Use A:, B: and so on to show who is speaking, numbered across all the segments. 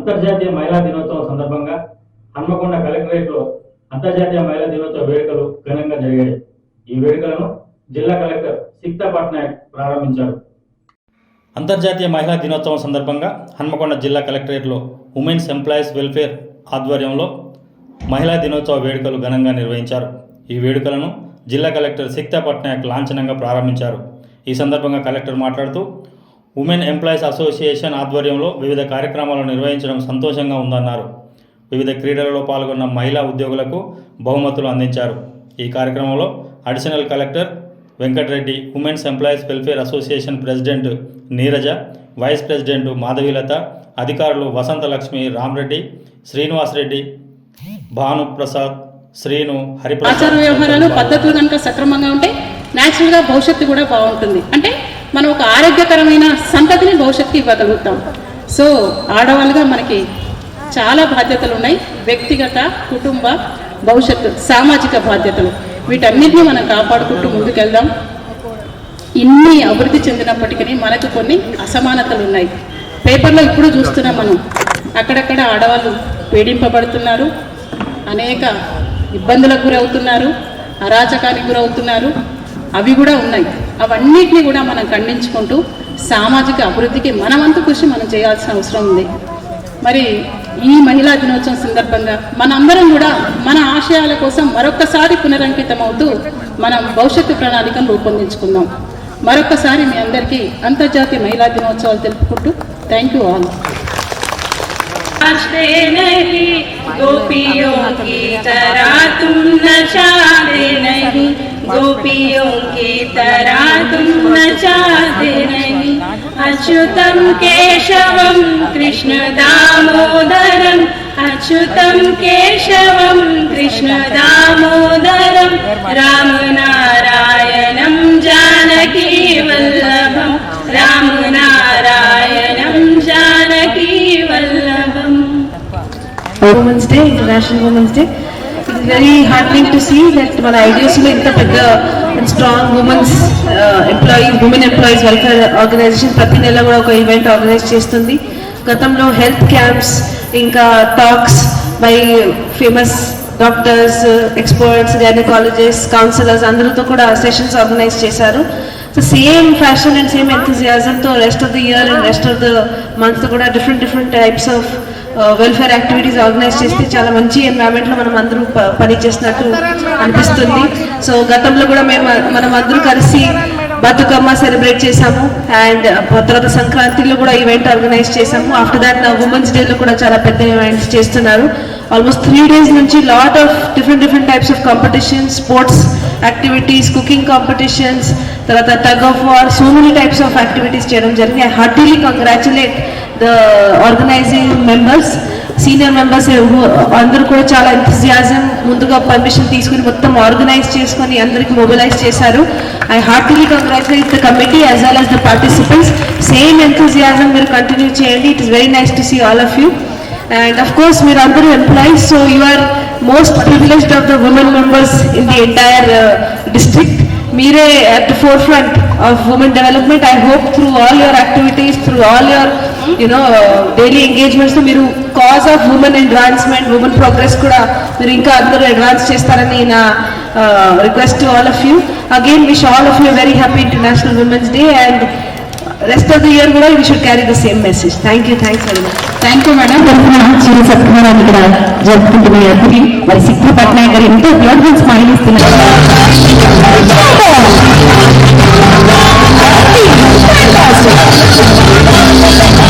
A: అంతర్జాతీయ మహిళా దినోత్సవం సందర్భంగా హన్మకొండ కలెక్టరేట్లో అంతర్జాతీయ మహిళా దినోత్సవ వేడుకలు ఘనంగా జరిగాయి. ఈ వేడుకలను జిల్లా కలెక్టర్ సిక్తా పట్నాయక్ ప్రారంభించారు. అంతర్జాతీయ మహిళా దినోత్సవం సందర్భంగా హన్మకొండ జిల్లా కలెక్టరేట్లో ఉమెన్స్ ఎంప్లాయీస్ వెల్ఫేర్ ఆధ్వర్యంలో మహిళా దినోత్సవ వేడుకలు ఘనంగా నిర్వహించారు. ఈ వేడుకలను జిల్లా కలెక్టర్ సిక్తా పట్నాయక్ లాంఛనంగా ప్రారంభించారు. ఈ సందర్భంగా కలెక్టర్ మాట్లాడుతూ ఉమెన్ ఎంప్లాయీస్ అసోసియేషన్ ఆధ్వర్యంలో వివిధ కార్యక్రమాలు నిర్వహించడం సంతోషంగా ఉందన్నారు. వివిధ క్రీడలలో పాల్గొన్న మహిళా ఉద్యోగులకు బహుమతులు అందించారు. ఈ కార్యక్రమంలో additional collector Venkatareddy women's employees welfare association president Neeraja vice president Madhavilatha అధికారులు వసంతలక్ష్మి రామరెడ్డి శ్రీనివాస్ రెడ్డి భానుప్రసాద్ శ్రీను
B: ఆచార
A: హరిప్రసాద్
B: వ్యవహారాలు పద్ధతులు కనుక సక్రమంగా ఉంటే న్యాచురల్గా భవిష్యత్తు కూడా బాగుంటుంది. అంటే మనం ఒక ఆరోగ్యకరమైన సంతతిని భవిష్యత్తు ఇవ్వగలుగుతాం. సో ఆడవాళ్ళుగా మనకి చాలా బాధ్యతలు ఉన్నాయి. వ్యక్తిగత కుటుంబ భవిష్యత్తు సామాజిక బాధ్యతలు. వీటన్నిటిని మనం కాపాడుకుంటూ ముందుకెళ్దాం. ఇన్ని అభివృద్ధి చెందినప్పటికీ మనకు కొన్ని అసమానతలు ఉన్నాయి. పేపర్లో ఇప్పుడు చూస్తున్నాం మనం. అక్కడక్కడ ఆడవాళ్ళు పీడింపబడుతున్నారు. అనేక ఇబ్బందులకు గురవుతున్నారు. అరాచకానికి గురవుతున్నారు. అవి కూడా ఉన్నాయి. అవన్నిటిని కూడా మనం ఖండించుకుంటూ సామాజిక అభివృద్ధికి మన వంతు కృషి మనం చేయాల్సిన అవసరం ఉంది మరి ఈ మహిళా దినోత్సవం సందర్భంగా మనందరం కూడా మన ఆశయాల కోసం మరొక్కసారి పునరంకితం అవుతూ మనం భవిష్యత్తు ప్రణాళికను రూపొందించుకుందాం మరొక్కసారి మీ అందరికీ అంతర్జాతీయ మహిళా దినోత్సవాలు తెలుపుకుంటూ థ్యాంక్ యూ ఆల్
C: नाचते नहीं गोपियों की तरह तुम नचाते नहीं गोपियों की तरह तुम नचाते नहीं। अच्युतं केशवं कृष्ण दामोदरम्। अच्युतं केशवं कृष्ण दामोदरं रामनारायणं जानकी वल्लभं रामनारायणं जानकी वल्लभम्।
D: Women's Day, International Women's Day. Very is very heartening see see మన ఐడియాస్లో ఇంత పెద్ద strong women's employees women employees welfare organisation ప్రతి నెల కూడా ఒక ఈవెంట్ ఆర్గనైజ్ చేస్తుంది. గతంలో హెల్త్ క్యాంప్స్ ఇంకా talks by famous doctors experts gynaecologist counsellors అందరితో కూడా సెషన్స్ ఆర్గనైజ్ చేశారు. So same fashion and same ఎంతజియాజంతో rest of the year and rest of the month కూడా different different types of welfare activities organise చేస్తే చాలా మంచి ఎన్వైరన్మెంట్లో మనం అందరూ ప- పని అనిపిస్తుంది. సో గతంలో కూడా మేము మనం అందరూ కలిసి బతుకమ్మ సెలబ్రేట్ చేసాము అండ్ తర్వాత సంక్రాంతిలో కూడా ఈవెంట్ ఆర్గనైజ్ చేసాము ఆఫ్టర్ దాట్ ఉమెన్స్ డేలో కూడా చాలా పెద్ద ఈవెంట్స్ చేస్తున్నారు. ఆల్మోస్ట్ త్రీ డేస్ నుంచి lot of different different types of competitions sports activities cooking competitions తర్వాత tug of war so many types of activities చేయడం జరిగింది. I heartily congratulate the organising members senior members అందరూ కూడా చాలా ఎంతజియాజం ముందుగా permission తీసుకుని మొత్తం ఆర్గనైజ్ చేసుకుని అందరికి మొబిలైజ్ చేశారు. I heartily congratulate the committee as well as the participants same enthusiasm మీరు కంటిన్యూ చేయండి. It is very nice to see all of you and of course మీరు అందరూ employees so you are most privileged of the women members in the entire district మీరే at the forefront of women development I hope through all your activities through all your you know daily engagements మీరు cause of women advancement women progress కూడా మీరు ఇంకా అందరూ advance చేస్తారని నా request to all of you again wish all of you very happy international women's day and rest of the year కూడా you should carry the same message thank you thanks very much
B: thank you madam
E: తరఫున సత్కారాన్ని ఇక్కడ జరుపుకుంటున్న అతిథి మరి సిక్కు పట్నాయక్ గారు ఎంతో బ్లడ్ స్మైల్ ఇస్తున్నారు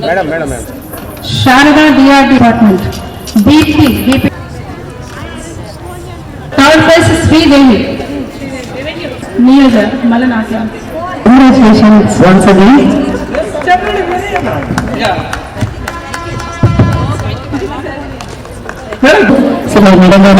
B: madam madam madam Sharada D R department
E: B P B P third place Sridevi Neeraja మళ్ళీ నాకే congratulations once again so madam garu